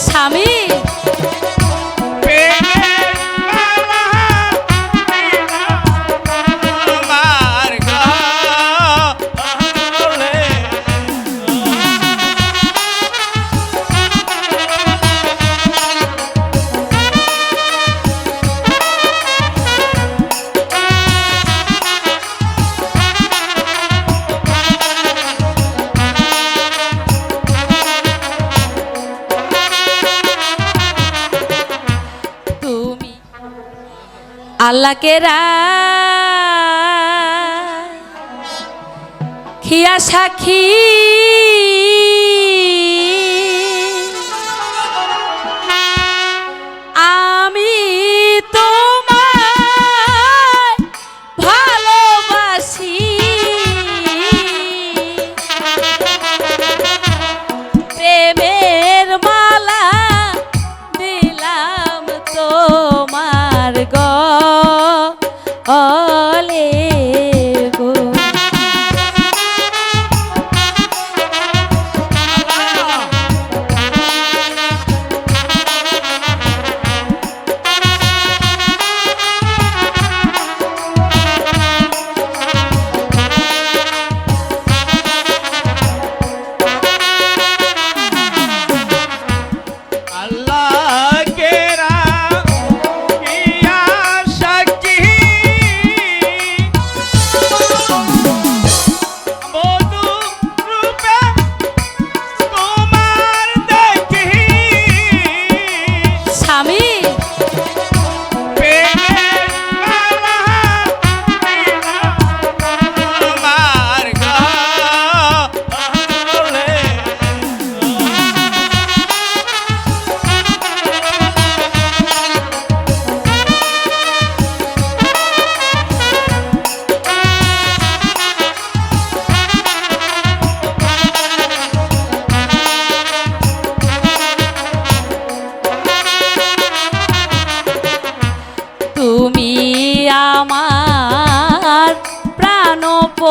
স্বামী আল্লাহকে খিয়া সাক্ষী Oh.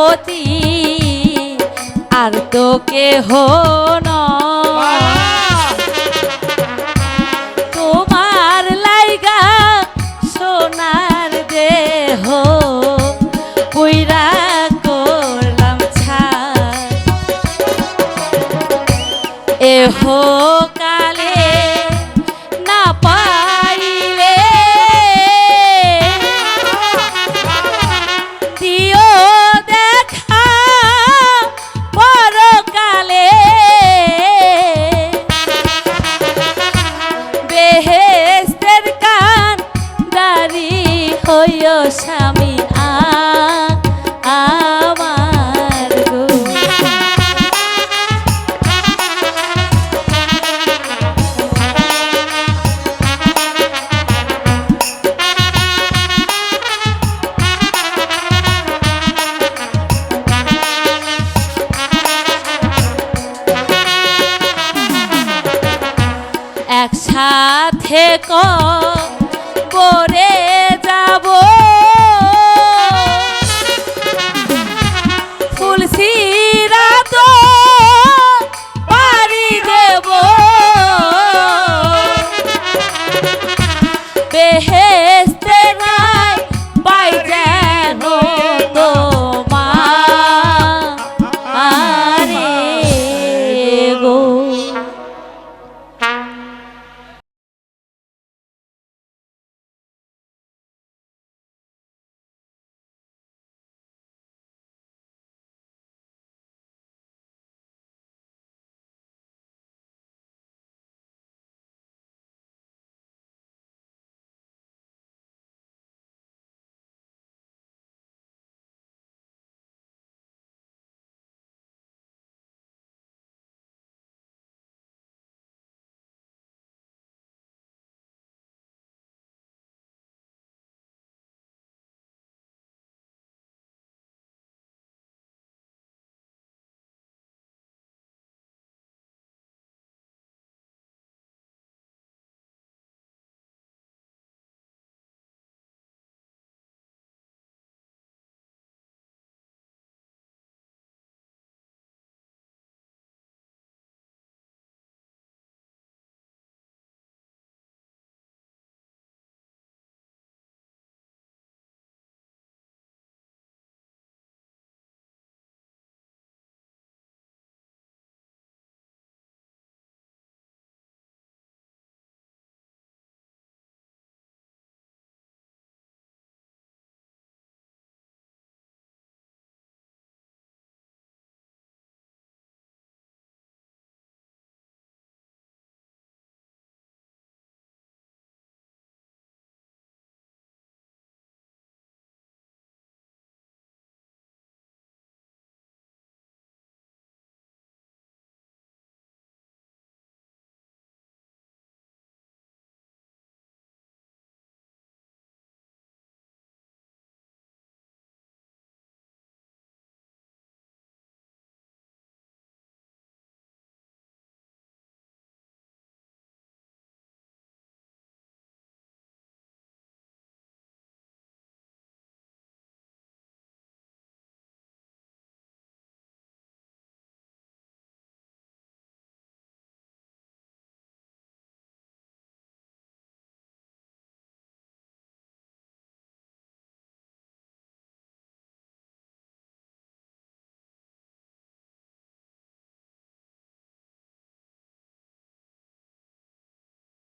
প্রাণপতি আর তো কেহ। তোমার লাইগা সোনার দেহ পুইরা করলাম ছাই এহ স্বামী আ আমার একসাথে করে